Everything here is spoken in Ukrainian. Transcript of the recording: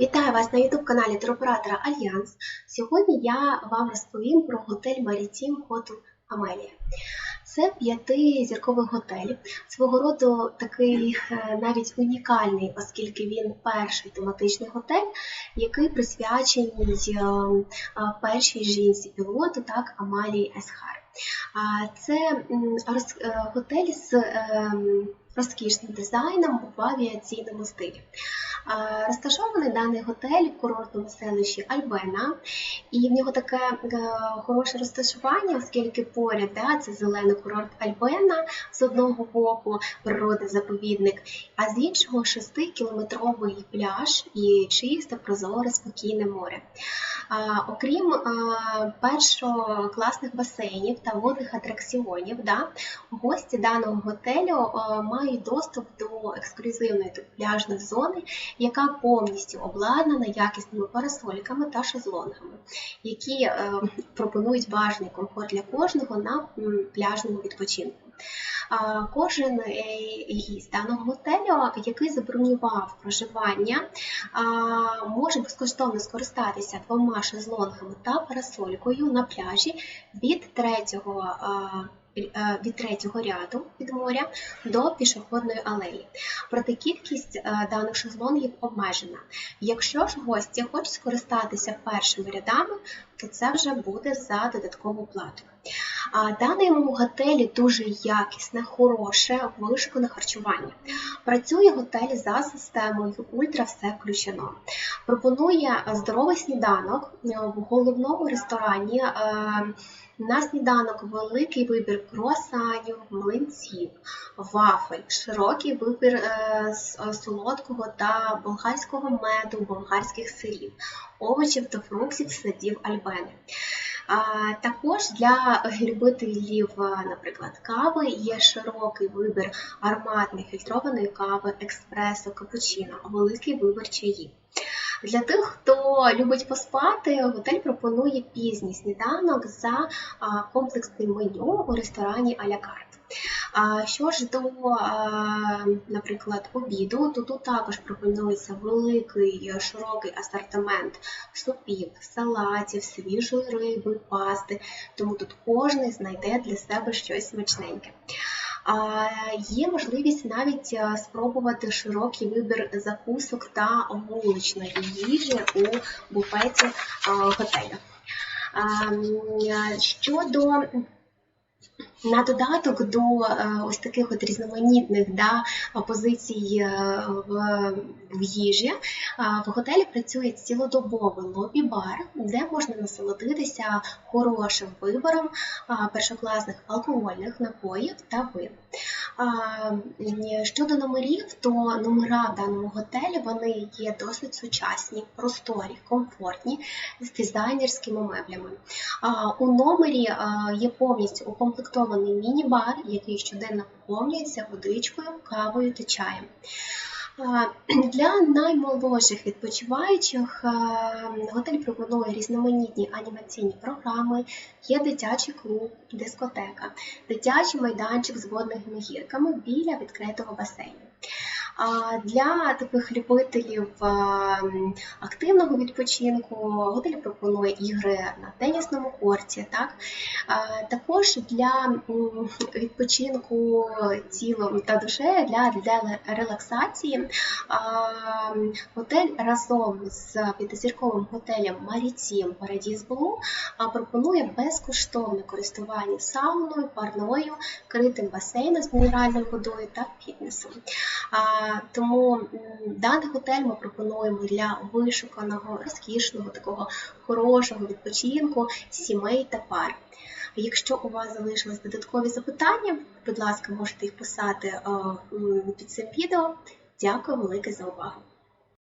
Вітаю вас на YouTube-каналі туроператора Альянс. Сьогодні я вам розповім про готель Марітім Хотел Амелія. Це п'ятизірковий готель, свого роду такий е, навіть унікальний, оскільки він перший тематичний готель, який присвячений е, е, першій жінці пілоту, так, Амалії Есхар. Це готель з ем, розкішним дизайном в авіаційному стилі. Розташований даний готель в курортному селищі Альбена, і в нього таке е, хороше розташування, оскільки поряд да, це зелений курорт Альбена з одного боку, природний заповідник, а з іншого 6-кілометровий пляж і чисте, прозоре, спокійне море. Окрім а, першокласних басейнів та водних атракціонів, да, гості даного готелю а, мають має доступ до ексклюзивної пляжної зони, яка повністю обладнана якісними парасольками та шезлонгами, які е, пропонують бажаний комфорт для кожного на пляжному відпочинку. Кожен е, гість даного готелю, який забронював проживання, може безкоштовно скористатися двома шезлонгами та парасолькою на пляжі від 3 від третього ряду від моря до пішохідної алеї. Проте кількість е, даних шезлонгів обмежена. Якщо ж гості хочуть скористатися першими рядами, то це вже буде за додаткову плату. А даному готелі дуже якісне, хороше, вишукане харчування. Працює готель за системою Ультра все включено. Пропонує здоровий сніданок е, в головному ресторані. е, На сніданок великий вибір круасанів, млинців, вафель, широкий вибір е, солодкого та болгарського меду, болгарських сирів, овочів та фруктів садів Альбени. А, також для любителів, наприклад, кави є широкий вибір ароматної фільтрованої кави, експресо, капучино, великий вибір чаїв. Для тих, хто любить поспати, готель пропонує пізній сніданок за комплексним меню у ресторані а-ля карт. Що ж до, наприклад, обіду, то тут також пропонується великий е, широкий асортимент супів, салатів, свіжої риби, пасти, тому тут кожен знайде для себе щось смачненьке. Є можливість навіть е, спробувати широкий вибір закусок та вуличної їжі у буфеті а, готелю. Е, Щодо на додаток до е, ось таких от різноманітних да, позицій е, в, в їжі, е, в готелі працює цілодобовий лобі-бар, де можна насолодитися хорошим вибором першокласних алкогольних напоїв та вин. Щодо номерів, то номера в даному готелі вони є досить сучасні, просторі, комфортні, з дизайнерськими меблями. У номері є повністю укомплектований міні-бар, який щоденно поповнюється водичкою, кавою та чаєм. Для наймолодших відпочиваючих готель пропонує різноманітні анімаційні програми, є дитячий клуб, дискотека, дитячий майданчик з водними гірками біля відкритого басейну. Для таких любителів активного відпочинку готель пропонує ігри на тенісному корті. Так? Також для відпочинку тілом та душею, для, для релаксації готель разом з п'ятизірковим готелем Марітім Paradise Blue пропонує безкоштовне користування сауною, парною, критим басейном з мінеральною водою та фітнесом. Тому даний готель ми пропонуємо для вишуканого, розкішного, такого хорошого відпочинку сімей та пар. Якщо у вас залишились додаткові запитання, будь ласка, можете їх писати е, під цим відео. Дякую велике за увагу.